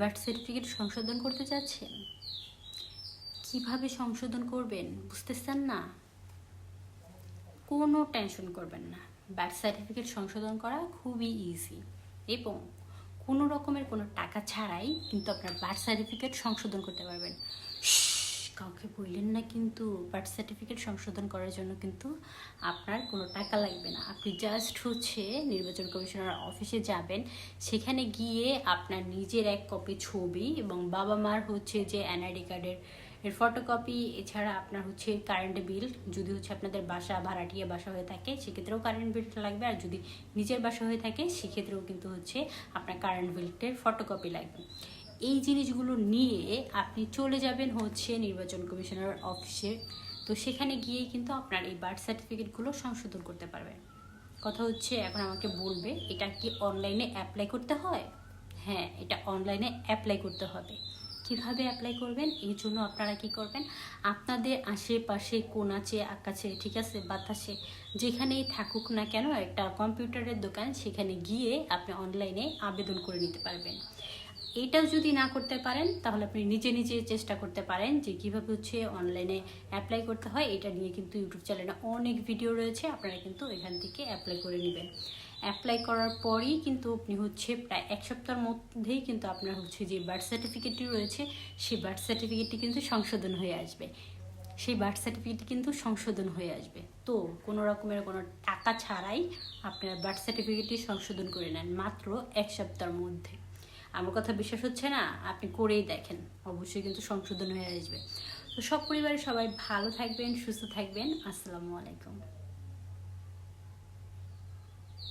Birth certificate সংশোধন করতে চাচ্ছেন? কীভাবে সংশোধন করবেন? বুঝতেছেন না? কোনো টেনশন করবেন না। বার্থ সার্টিফিকেট সংশোধন করা খুবই ইজি এবং কোনো রকমের কোনো টাকা ছাড়াই কিন্তু আপনার বার্থ সার্টিফিকেট সংশোধন করতে পারবেন। কাউকে বললেন না কিন্তু বার্থ সার্টিফিকেট সংশোধন করার জন্য কিন্তু আপনার কোনো টাকা লাগবে না। আপনি জাস্ট হচ্ছে নির্বাচন কমিশনার অফিসে যাবেন। সেখানে গিয়ে আপনার নিজের এক কপি ছবি এবং বাবা মার হচ্ছে যে এনআইডি কার্ডের এর ফটোকপি এছাড়া আপনার হচ্ছে কারেন্ট বিল যদি হচ্ছে আপনাদের বাসা, ভাড়াটিয়া বাসা হয়ে থাকে, সেক্ষেত্রেও কারেন্ট বিলটা লাগবে। আর যদি নিজের বাসা হয়ে থাকে, সেক্ষেত্রেও কিন্তু হচ্ছে আপনার কারেন্ট বিলটের ফটোকপি লাগবে। এই জিনিসগুলো নিয়ে আপনি চলে যাবেন হচ্ছে নির্বাচন কমিশনার অফিসে। তো সেখানে গিয়ে কিন্তু আপনার এই বার্থ সার্টিফিকেটগুলো সংশোধন করতে পারবেন কথা হচ্ছে এখন আমাকে বলবে, এটা কি অনলাইনে অ্যাপ্লাই করতে হয়? হ্যাঁ এটা অনলাইনে অ্যাপ্লাই করতে হবে। কীভাবে অ্যাপ্লাই করবেন? এই জন্য আপনারা কি করবেন? আপনাদের আশেপাশে কোন কোনাচে, আকাশে, ঠিক আছে, বাতাসে, যেখানেই থাকুক না কেন, একটা কম্পিউটারের দোকান, সেখানে গিয়ে আপনি অনলাইনে আবেদন করে নিতে পারবেন। এটাও যদি না করতে পারেন, তাহলে আপনি নিজে নিজে চেষ্টা করতে পারেন যে কীভাবে হচ্ছে অনলাইনে অ্যাপ্লাই করতে হয়। এটা নিয়ে কিন্তু ইউটিউব চ্যানেলে অনেক ভিডিও রয়েছে, আপনারা কিন্তু এখান থেকে অ্যাপ্লাই করে নেবেন। অ্যাপ্লাই করার পরই কিন্তু আপনি হচ্ছে প্রায় এক সপ্তাহের মধ্যেই কিন্তু আপনার হচ্ছে যে বার্থ সার্টিফিকেটটি রয়েছে, সেই বার্থ সার্টিফিকেটটি কিন্তু সংশোধন হয়ে আসবে। সেই বার্থ সার্টিফিকেট কিন্তু সংশোধন হয়ে আসবে। তো কোনো রকমের কোনো টাকা ছাড়াই আপনার বার্থ সার্টিফিকেটটি সংশোধন করে নেন মাত্র এক সপ্তাহের মধ্যে। আমার কথা বিশ্বাস হচ্ছে না? আপনি করেই দেখেন। অবশ্যই কিন্তু সংশোধন হয়ে আসবে। তো সব পরিবারের সবাই ভালো থাকবেন, সুস্থ থাকবেন। আসসালামু আলাইকুম।